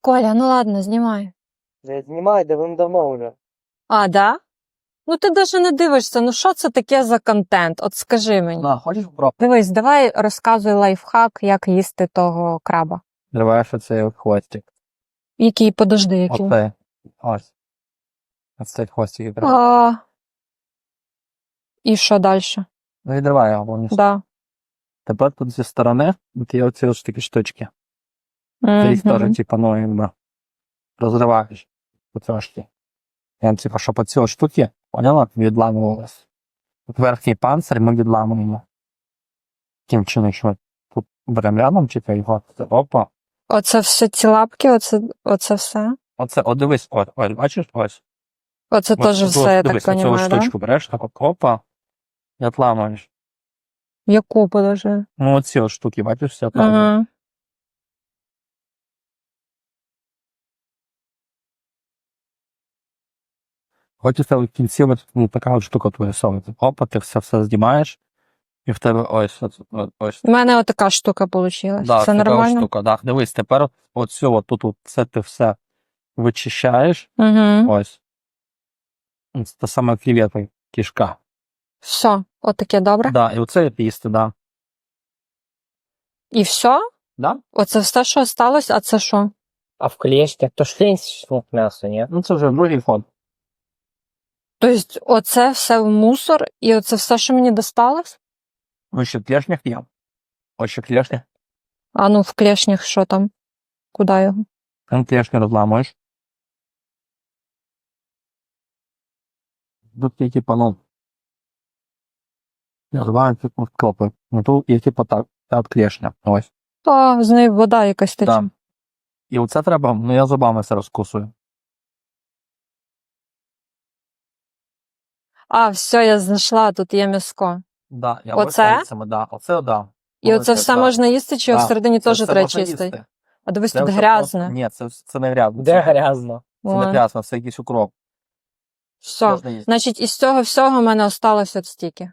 Коля, ну ладно, знімай. Не знімай, давним-давно вже. А, да? Ну ти даже не дивишся, ну що це таке за контент? От скажи мені. На, хочеш попробувати? Дивись, давай розказуй лайфхак, як їсти того краба. Зриваєш оцей хвостик. Який, подожди, який. Оцей. Ось. Оцей хвостик відривай. А... І що далі? Ну, відривай його повністю. Да. Тепер тут зі сторони от є оці ось такі штучки. Ти їх теж, типа, ну, якби, розриваєш по трошки. Я, типа, щоб оці ось штуки, поняла, відламувалися. От верхній панцир ми відламуємо. Таким чином, що тут беремо рядом, типа, його, опа. Оце все ці лапки, оце, оце все. Оце, от дивись, от, ось, бачиш, ось. Оце От теж тут все, я так дивись, оцю ось розумію, да? штучку береш, так, от, опа, і отламуєш. Яку подожди? Ну, оці от штуки, бачиш, все отламуєш. Ага. Хочеться в кінці ну, така от штука твоя вирисовувати. Опа, ти все все знімаєш, і в тебе ось ось. ось. У мене отака штука вийшла. Да, це така нормально? штука. Да. Дивись, тепер от цього тут от, це ти все вичищаєш. Угу. Ось. Це та сама креветка, кішка. Все, отаке добре. Да, і оце їсти, да. І все? Да? Оце все, що сталося, а це що? А в клещах то ж шмок м'ясо, ні? Ну це вже другий ход. Тобто, оце все в мусор, і оце все, що мені досталось? Ну, ще клешнях є. Ось ще клешня. А ну в клешнях що там? Куди його? Там клешню розламуєш. Тут є типа, ну. Називають типу клопи. Ну тут є типа так, та клешня. Ось. Та з неї вода якась тече. Да. І оце треба, ну я зубами це розкусую. А, все, я знайшла, тут є м'яско. Да, я Оце? пальцями, да. Оце, да. І оце все да. можна їсти, чи Да. всередині Це теж треба чистити? А дивись, тут грязно? грязне. Ні, це, це не грязно. Де Це, грязно? це не грязно, це якийсь укроп. Все. Можна їсти. Значить, із цього всього в мене осталось от стільки.